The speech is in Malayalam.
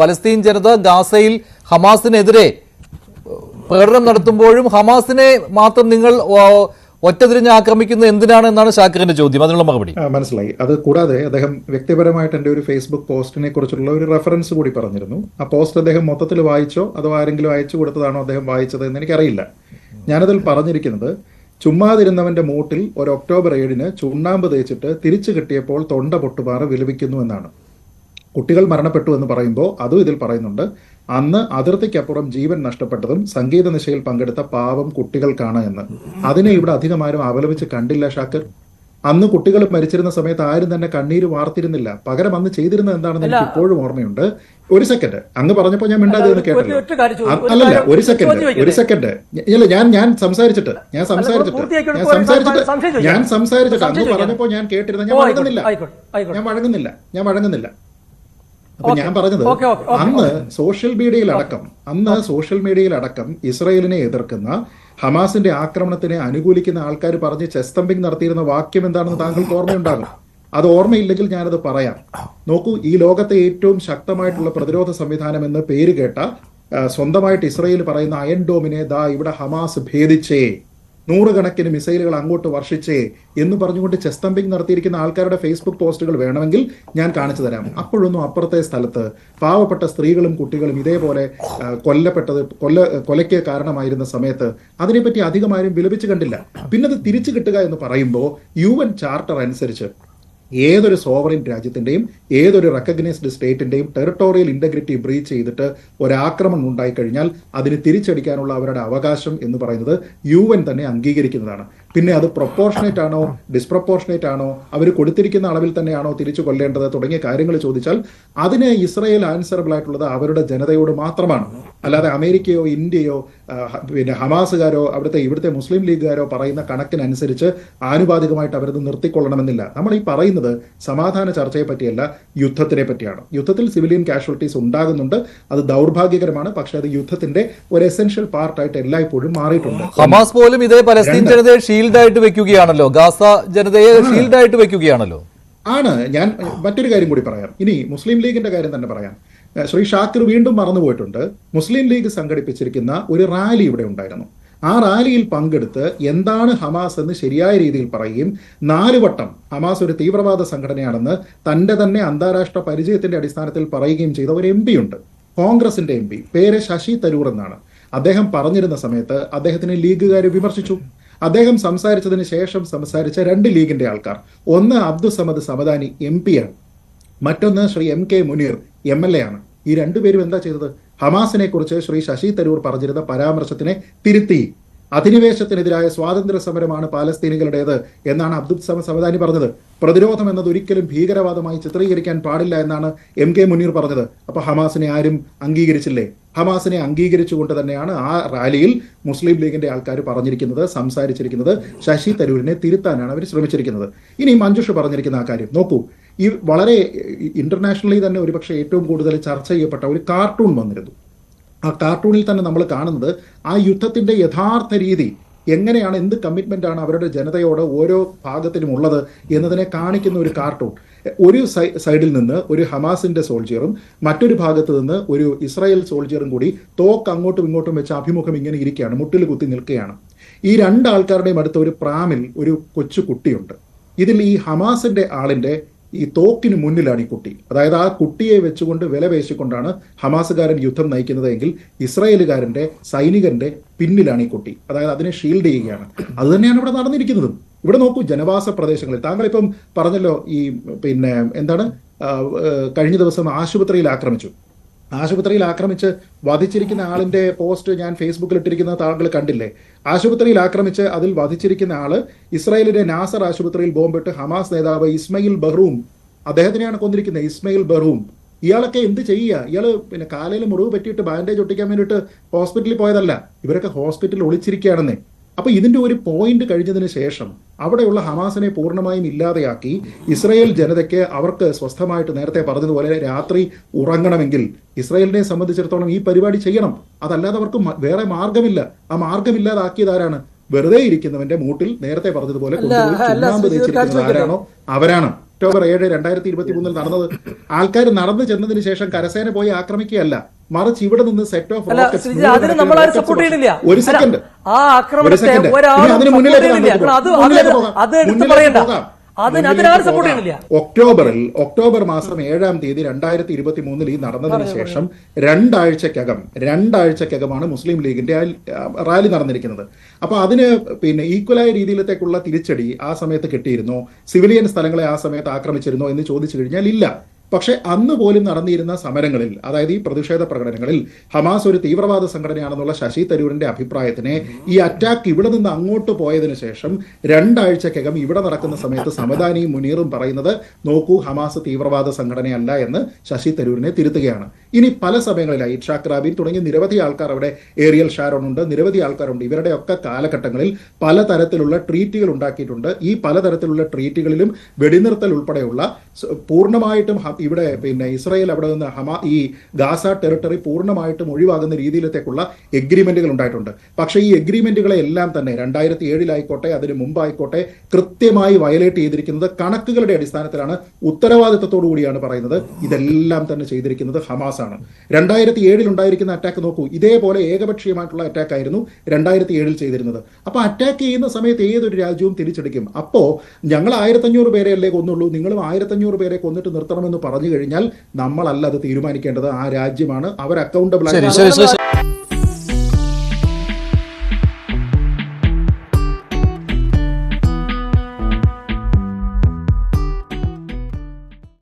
പലസ്തീൻ ജനത ഗാസയിൽ ഹമാസിനെതിരെ പ്രകടനം നടത്തുമ്പോഴും ഹമാസിനെ മാത്രം നിങ്ങൾ ഒറ്റതിരിഞ്ഞ് ആക്രമിക്കുന്നത് എന്തിനാണ് എന്നാണ് ഷാക്കിറിന്റെ ചോദ്യം. അതിനുള്ള മറുപടി. മനസ്സിലായി. അത് കൂടാതെ അദ്ദേഹം വ്യക്തിപരമായിട്ട് എന്റെ ഒരു ഫേസ്ബുക്ക് പോസ്റ്റിനെ കുറിച്ചുള്ള ഒരു റെഫറൻസ് കൂടി പറഞ്ഞിരുന്നു. ആ പോസ്റ്റ് അദ്ദേഹം മൊത്തത്തിൽ വായിച്ചോ അതോ ആരെങ്കിലും അയച്ചു കൊടുത്തതാണോ അദ്ദേഹം വായിച്ചത് എന്ന് എനിക്കറിയില്ല ഞാനതിൽ പറഞ്ഞിരിക്കുന്നത് ചുമ്മാതിരുന്നവന്റെ മൂട്ടിൽ ഒരു ഒക്ടോബർ ഏഴിന് ചുണ്ണാമ്പ് തേച്ചിട്ട് തിരിച്ചു കിട്ടിയപ്പോൾ തൊണ്ട പൊട്ടുപാറ വിലപിക്കുന്നു എന്നാണ്. കുട്ടികൾ മരണപ്പെട്ടു എന്ന് പറയുമ്പോൾ അതും ഇതിൽ പറയുന്നുണ്ട്. അന്ന് അതിർത്തിക്കപ്പുറം ജീവൻ നഷ്ടപ്പെട്ടതും സംഗീത നിശയിൽ പങ്കെടുത്ത പാവം കുട്ടികൾക്കാണ് എന്ന്. അതിനെ ഇവിടെ അധികമാരും അവലംബിച്ച് കണ്ടില്ല ഷാക്കർ. അന്ന് കുട്ടികൾ മരിച്ചിരുന്ന സമയത്ത് ആരും തന്നെ കണ്ണീര് വാർത്തിരുന്നില്ല. പകരം അന്ന് ചെയ്തിരുന്നത് എന്താണെന്ന് എനിക്ക് ഇപ്പോഴും ഓർമ്മയുണ്ട്. ഒരു സെക്കൻഡ് അങ്ങ് പറഞ്ഞപ്പോൾ ഞാൻ മിണ്ടാതെ ഒരു- കേട്ടല്ലോ. അല്ലല്ല ഒരു സെക്കൻഡ് ഒരു സെക്കൻഡ് ഇല്ല ഞാൻ ഞാൻ സംസാരിച്ചിട്ട് ഞാൻ സംസാരിച്ചിട്ട് ഞാൻ സംസാരിച്ചിട്ട് ഞാൻ സംസാരിച്ചിട്ട് അന്ന് പറഞ്ഞപ്പോൾ പറഞ്ഞപ്പോ ഞാൻ കേട്ടിരുന്ന ഞാൻ വഴങ്ങുന്നില്ല. ഞാൻ വഴങ്ങുന്നില്ല. ഞാൻ വഴങ്ങുന്നില്ല. അപ്പൊ ഞാൻ പറഞ്ഞത് അന്ന് സോഷ്യൽ മീഡിയയിൽ അടക്കം അന്ന് സോഷ്യൽ മീഡിയയിൽ അടക്കം ഇസ്രയേലിനെ എതിർക്കുന്ന ഹമാസിന്റെ ആക്രമണത്തിനെ അനുകൂലിക്കുന്ന ആൾക്കാർ പറഞ്ഞ് ചെസ്തമ്പിങ് നടത്തിയിരുന്ന വാക്യം എന്താണെന്ന് താങ്കൾക്ക് ഓർമ്മയുണ്ടാകും? അത് ഓർമ്മയില്ലെങ്കിൽ ഞാനത് പറയാം. നോക്കൂ ഈ ലോകത്തെ ഏറ്റവും ശക്തമായിട്ടുള്ള പ്രതിരോധ സംവിധാനം എന്ന് പേര് കേട്ട സ്വന്തമായിട്ട് ഇസ്രയേൽ പറയുന്ന അയൻ ഡോമിനെ ദാ ഇവിടെ ഹമാസ് ഭേദിച്ചേ. നൂറുകണക്കിന് മിസൈലുകൾ അങ്ങോട്ട് വർഷിച്ചേ എന്ന് പറഞ്ഞുകൊണ്ട് ചെസ്തമ്പിങ് നടത്തിയിരിക്കുന്ന ആൾക്കാരുടെ ഫേസ്ബുക്ക് പോസ്റ്റുകൾ വേണമെങ്കിൽ ഞാൻ കാണിച്ചു തരാം. അപ്പോഴൊന്നും അപ്പുറത്തെ സ്ഥലത്ത് പാവപ്പെട്ട സ്ത്രീകളും കുട്ടികളും ഇതേപോലെ കൊല്ലപ്പെട്ടത് കൊല്ല കൊലയ്ക്ക് കാരണമായിരുന്ന സമയത്ത് അതിനെപ്പറ്റി അധികമാരും വിലപിച്ച് കണ്ടില്ല. പിന്നെ അത് തിരിച്ചു കിട്ടുക എന്ന് പറയുമ്പോൾ യു എൻ ചാർട്ടർ അനുസരിച്ച് ഏതൊരു സോവറിൻ രാജ്യത്തിന്റെയും ഏതൊരു റെക്കഗ്നൈസ്ഡ് സ്റ്റേറ്റിന്റെയും ടെറിട്ടോറിയൽ ഇന്റഗ്രിറ്റി ബ്രീച്ച് ചെയ്തിട്ട് ഒരാക്രമണം ഉണ്ടായിക്കഴിഞ്ഞാൽ അതിന് തിരിച്ചടിക്കാനുള്ള അവരുടെ അവകാശം എന്ന് പറയുന്നത് യു എൻ തന്നെ അംഗീകരിക്കുന്നതാണ്. പിന്നെ അത് പ്രൊപ്പോർഷനേറ്റ് ആണോ ഡിസ്പ്രപ്പോർഷനേറ്റ് ആണോ അവർ കൊടുത്തിരിക്കുന്ന അളവിൽ തന്നെയാണോ തിരിച്ചു കൊല്ലേണ്ടത് തുടങ്ങിയ കാര്യങ്ങൾ ചോദിച്ചാൽ അതിന് ഇസ്രയേൽ ആൻസറബിൾ ആയിട്ടുള്ളത് അവരുടെ ജനതയോട് മാത്രമാണ്. അല്ലാതെ അമേരിക്കയോ ഇന്ത്യയോ പിന്നെ ഹമാസുകാരോ അവിടുത്തെ ഇവിടുത്തെ മുസ്ലിം ലീഗുകാരോ പറയുന്ന കണക്കിനനുസരിച്ച് ആനുപാതികമായിട്ട് അവരത് നിർത്തിക്കൊള്ളണമെന്നില്ല. നമ്മൾ ഈ പറയുന്നത് സമാധാന ചർച്ചയെ പറ്റിയല്ല യുദ്ധത്തിനെ പറ്റിയാണ്. യുദ്ധത്തിൽ സിവിലിയൻ കാഷ്വാലിറ്റീസ് ഉണ്ടാകുന്നുണ്ട് അത് ദൗർഭാഗ്യകരമാണ് പക്ഷേ അത് യുദ്ധത്തിന്റെ ഒരു എസെൻഷ്യൽ പാർട്ടായിട്ട് എല്ലായ്പ്പോഴും മാറിയിട്ടുണ്ട്. ഹമാസ് പോലും ഇതേ പലസ്തീൻ ജനതയെ ഷീൽഡായിട്ട് വെക്കുകയാണല്ലോ. ഗാസ ജനതയെ ഷീൽഡായിട്ട് വെക്കുകയാണല്ലോ. ആണ്. ഞാൻ മറ്റൊരു കാര്യം കൂടി പറയാം. ഇനി മുസ്ലിം ലീഗിന്റെ കാര്യം തന്നെ പറയാം. ശ്രീ ഷാക്കിർ വീണ്ടും മറന്നുപോയിട്ടുണ്ട് മുസ്ലിം ലീഗ് സംഘടിപ്പിച്ചിരിക്കുന്ന ഒരു റാലി ഇവിടെ ഉണ്ടായിരുന്നു. ആ റാലിയിൽ പങ്കെടുത്ത് എന്താണ് ഹമാസ് എന്ന് ശരിയായ രീതിയിൽ പറയുകയും നാലുവട്ടം ഹമാസ് ഒരു തീവ്രവാദ സംഘടനയാണെന്ന് തന്റെ തന്നെ അന്താരാഷ്ട്ര പരിചയത്തിന്റെ അടിസ്ഥാനത്തിൽ പറയുകയും ചെയ്ത ഒരു എം ഉണ്ട്. കോൺഗ്രസിന്റെ എം പി. പേര് ശശി തരൂർ എന്നാണ്. അദ്ദേഹം പറഞ്ഞിരുന്ന സമയത്ത് അദ്ദേഹത്തിനെ ലീഗുകാർ വിമർശിച്ചു. അദ്ദേഹം സംസാരിച്ചതിന് ശേഷം സംസാരിച്ച രണ്ട് ലീഗിന്റെ ആൾക്കാർ. ഒന്ന് അബ്ദുൽ സമദ് സമദാനി എം ആണ്. മറ്റൊന്ന് Shri M K Muneer M L A ആണ്. ഈ രണ്ടുപേരും എന്താ ചെയ്തത്? ഹമാസിനെ കുറിച്ച് ശ്രീ ശശി തരൂർ പറഞ്ഞിരുന്ന പരാമർശത്തിനെ തിരുത്തി അധിനിവേശത്തിനെതിരായ സ്വാതന്ത്ര്യ സമരമാണ് പാലസ്തീനികളുടേത് എന്നാണ് അബ്ദുൽ സമ സമദാനി പറഞ്ഞത്. പ്രതിരോധം എന്നത് ഒരിക്കലും ഭീകരവാദമായി ചിത്രീകരിക്കാൻ പാടില്ല എന്നാണ് എം കെ മുനീർ പറഞ്ഞത്. അപ്പൊ ഹമാസിനെ ആരും അംഗീകരിച്ചില്ലേ? ഹമാസിനെ അംഗീകരിച്ചുകൊണ്ട് തന്നെയാണ് ആ റാലിയിൽ മുസ്ലിം ലീഗിന്റെ ആൾക്കാർ പറഞ്ഞിരിക്കുന്നത് സംസാരിച്ചിരിക്കുന്നത്. ശശി തരൂരിനെ തിരുത്താനാണ് അവർ ശ്രമിച്ചിരിക്കുന്നത്. ഇനി മഞ്ജുഷ് പറഞ്ഞിരിക്കുന്ന ആ കാര്യം നോക്കൂ. ഈ വളരെ ഇന്റർനാഷണലി തന്നെ ഒരുപക്ഷെ ഏറ്റവും കൂടുതൽ ചർച്ച ചെയ്യപ്പെട്ട ഒരു കാർട്ടൂൺ വന്നിരുന്നു. ആ കാർട്ടൂണിൽ തന്നെ നമ്മൾ കാണുന്നത് ആ യുദ്ധത്തിന്റെ യഥാർത്ഥ രീതി എങ്ങനെയാണ് എന്ത് കമ്മിറ്റ്മെന്റ് ആണ് അവരുടെ ജനതയോട് ഓരോ ഭാഗത്തിനും ഉള്ളത് എന്നതിനെ കാണിക്കുന്ന ഒരു കാർട്ടൂൺ. ഒരു സൈഡിൽ നിന്ന് ഒരു ഹമാസിന്റെ സോൾജിയറും മറ്റൊരു ഭാഗത്ത് നിന്ന് ഒരു ഇസ്രായേൽ സോൾജിയറും കൂടി തോക്ക് അങ്ങോട്ടും ഇങ്ങോട്ടും വെച്ച് അഭിമുഖം ഇങ്ങനെ ഇരിക്കുകയാണ് മുട്ടിൽ കുത്തി നിൽക്കുകയാണ്. ഈ രണ്ട് അടുത്ത് ഒരു പ്രാമിൽ ഒരു കൊച്ചു കുട്ടിയുണ്ട്. ഇതിൽ ഈ ഹമാസിന്റെ ആളിന്റെ ഈ തോക്കിന് മുന്നിലാണ് ഈ കുട്ടി. അതായത് ആ കുട്ടിയെ വെച്ചുകൊണ്ട് വില പേശിക്കൊണ്ടാണ് ഹമാസുകാരൻ യുദ്ധം നയിക്കുന്നത് എങ്കിൽ ഇസ്രായേലുകാരന്റെ സൈനികന്റെ പിന്നിലാണ് ഈ കുട്ടി. അതായത് അതിനെ ഷീൽഡ് ചെയ്യുകയാണ്. അത് തന്നെയാണ് ഇവിടെ നടന്നിരിക്കുന്നതും. ഇവിടെ നോക്കൂ ജനവാസ പ്രദേശങ്ങളിൽ. താങ്കൾ ഇപ്പം പറഞ്ഞല്ലോ ഈ പിന്നെ എന്താണ് കഴിഞ്ഞ ദിവസം ആശുപത്രിയിൽ ആക്രമിച്ചു. ആശുപത്രിയിൽ ആക്രമിച്ച് വധിച്ചിരിക്കുന്ന ആളിന്റെ പോസ്റ്റ് ഞാൻ ഫേസ്ബുക്കിൽ ഇട്ടിരിക്കുന്നത് താങ്കൾ കണ്ടില്ലേ? ആശുപത്രിയിൽ ആക്രമിച്ച് അതിൽ വധിച്ചിരിക്കുന്ന ആൾ ഇസ്രായേലിന്റെ നാസർ ആശുപത്രിയിൽ ബോംബിട്ട് ഹമാസ് നേതാവ് ഇസ്മയിൽ ബഹ്റൂം. അദ്ദേഹത്തിനെയാണ് കൊന്നിരിക്കുന്നത് ഇസ്മയിൽ ബഹ്റൂം. ഇയാളൊക്കെ എന്ത് ചെയ്യുക? ഇയാൾ പിന്നെ കാലയിൽ മുറിവ് പറ്റിയിട്ട് ബാൻഡേജ് ഒട്ടിക്കാൻ വേണ്ടിയിട്ട് ഹോസ്പിറ്റലിൽ പോയതല്ല. ഇവരൊക്കെ ഹോസ്പിറ്റലിൽ ഒളിച്ചിരിക്കുകയാണെന്നേ. അപ്പൊ ഇതിന്റെ ഒരു പോയിന്റ് കഴിഞ്ഞതിന് ശേഷം അവിടെയുള്ള ഹമാസിനെ പൂർണമായും ഇല്ലാതെയാക്കി ഇസ്രയേൽ ജനതയ്ക്ക് അവർക്ക് സ്വസ്ഥമായിട്ട് നേരത്തെ പറഞ്ഞതുപോലെ രാത്രി ഉറങ്ങണമെങ്കിൽ ഇസ്രയേലിനെ സംബന്ധിച്ചിടത്തോളം ഈ പരിപാടി ചെയ്യണം. അതല്ലാതെ അവർക്ക് വേറെ മാർഗമില്ല ആ മാർഗമില്ലാതാക്കിയതാരാണ് വെറുതെ ഇരിക്കുന്നവന്റെ മൂട്ടിൽ നേരത്തെ പറഞ്ഞതുപോലെ കൊണ്ടുപോയി ആരാണോ? അവരാണ്. ഒക്ടോബർ ഏഴ് രണ്ടായിരത്തി ഇരുപത്തി മൂന്നിൽ നടന്നത്. ആൾക്കാർ നടന്നു ചെന്നതിന് ശേഷം കരസേന പോയി ആക്രമിക്കുകയല്ല. മറിച്ച് ഇവിടെ നിന്ന് സെറ്റ് ഓഫ് ഒരു സെക്കൻഡ് ആ ആക്രമണത്തെ. ഒക്ടോബറിൽ ഒക്ടോബർ മാസം ഏഴാം തീയതി രണ്ടായിരത്തി ഇരുപത്തി മൂന്നിൽ ഈ നടന്നതിന് ശേഷം രണ്ടാഴ്ചക്കകം രണ്ടാഴ്ചക്കകമാണ് മുസ്ലിം ലീഗിന്റെ റാലി നടന്നിരിക്കുന്നത്. അപ്പൊ അതിന് പിന്നെ ഈക്വലായ രീതിയിലത്തേക്കുള്ള തിരിച്ചടി ആ സമയത്ത് കിട്ടിയിരുന്നോ. സിവിലിയൻ സ്ഥലങ്ങളെ ആ സമയത്ത് ആക്രമിച്ചിരുന്നോ എന്ന് ചോദിച്ചു കഴിഞ്ഞാൽ ഇല്ല. പക്ഷെ അന്ന് പോലും നടന്നിരുന്ന സമരങ്ങളിൽ അതായത് ഈ പ്രതിഷേധ പ്രകടനങ്ങളിൽ ഹമാസ് ഒരു തീവ്രവാദ സംഘടനയാണെന്നുള്ള ശശി തരൂരിന്റെ അഭിപ്രായത്തിനെ ഈ അറ്റാക്ക് ഇവിടെ നിന്ന് അങ്ങോട്ട് പോയതിനു ശേഷം രണ്ടാഴ്ചക്കകം ഇവിടെ നടക്കുന്ന സമയത്ത് സമദാനിയും മുനീറും പറയുന്നത് നോക്കൂ ഹമാസ് തീവ്രവാദ സംഘടനയല്ല എന്ന് ശശി തരൂരിനെ തിരുത്തുകയാണ്. ഇനി പല സമയങ്ങളിലായി ഇഷാഖ് റാബിൻ തുടങ്ങിയ നിരവധി ആൾക്കാർ അവിടെ ഏറിയൽ ഷാരോൺ ഉണ്ട് നിരവധി ആൾക്കാരുണ്ട്. ഇവരുടെയൊക്കെ കാലഘട്ടങ്ങളിൽ പലതരത്തിലുള്ള ട്രീറ്റുകൾ ഉണ്ടാക്കിയിട്ടുണ്ട്. ഈ പലതരത്തിലുള്ള ട്രീറ്റുകളിലും വെടിനിർത്തൽ ഉൾപ്പെടെയുള്ള പൂർണമായിട്ടും ഇവിടെ പിന്നെ ഇസ്രായേൽ അവിടെ നിന്ന് ഹമാ ഈ ഗാസ ടെറിട്ടറി പൂർണമായിട്ടും ഒഴിവാകുന്ന രീതിയിലത്തേക്കുള്ള എഗ്രിമെന്റുകൾ ഉണ്ടായിട്ടുണ്ട്. പക്ഷേ ഈ എഗ്രിമെന്റുകളെ എല്ലാം തന്നെ രണ്ടായിരത്തി ഏഴിലായിക്കോട്ടെ അതിന് മുമ്പായിക്കോട്ടെ കൃത്യമായി വയലേറ്റ് ചെയ്തിരിക്കുന്നത് കണക്കുകളുടെ അടിസ്ഥാനത്തിലാണ് ഉത്തരവാദിത്തത്തോടു കൂടിയാണ് പറയുന്നത്. ഇതെല്ലാം തന്നെ ചെയ്തിരിക്കുന്നത് ഹമാസ് ആണ്. രണ്ടായിരത്തി ഏഴിൽ ഉണ്ടായിരിക്കുന്ന അറ്റാക്ക് നോക്കൂ. ഇതേപോലെ ഏകപക്ഷീയമായിട്ടുള്ള അറ്റാക്ക് ആയിരുന്നു രണ്ടായിരത്തി ഏഴിൽ ചെയ്തിരുന്നത്. അപ്പൊ അറ്റാക്ക് ചെയ്യുന്ന സമയത്ത് ഏതൊരു രാജ്യവും തിരിച്ചെടുക്കും. അപ്പോ ഞങ്ങൾ ആയിരത്തഞ്ഞൂറ് പേരെ അല്ലേ കൊന്നുള്ളൂ. നിങ്ങളും ആയിരത്തഞ്ഞൂറ് പേരെ കൊന്നിട്ട് നിർത്തണമെന്ന് പറഞ്ഞു കഴിഞ്ഞാൽ നമ്മളല്ല അത് തീരുമാനിക്കേണ്ടത്. ആ രാജ്യമാണ്. അവർ അക്കൗണ്ടബിൾ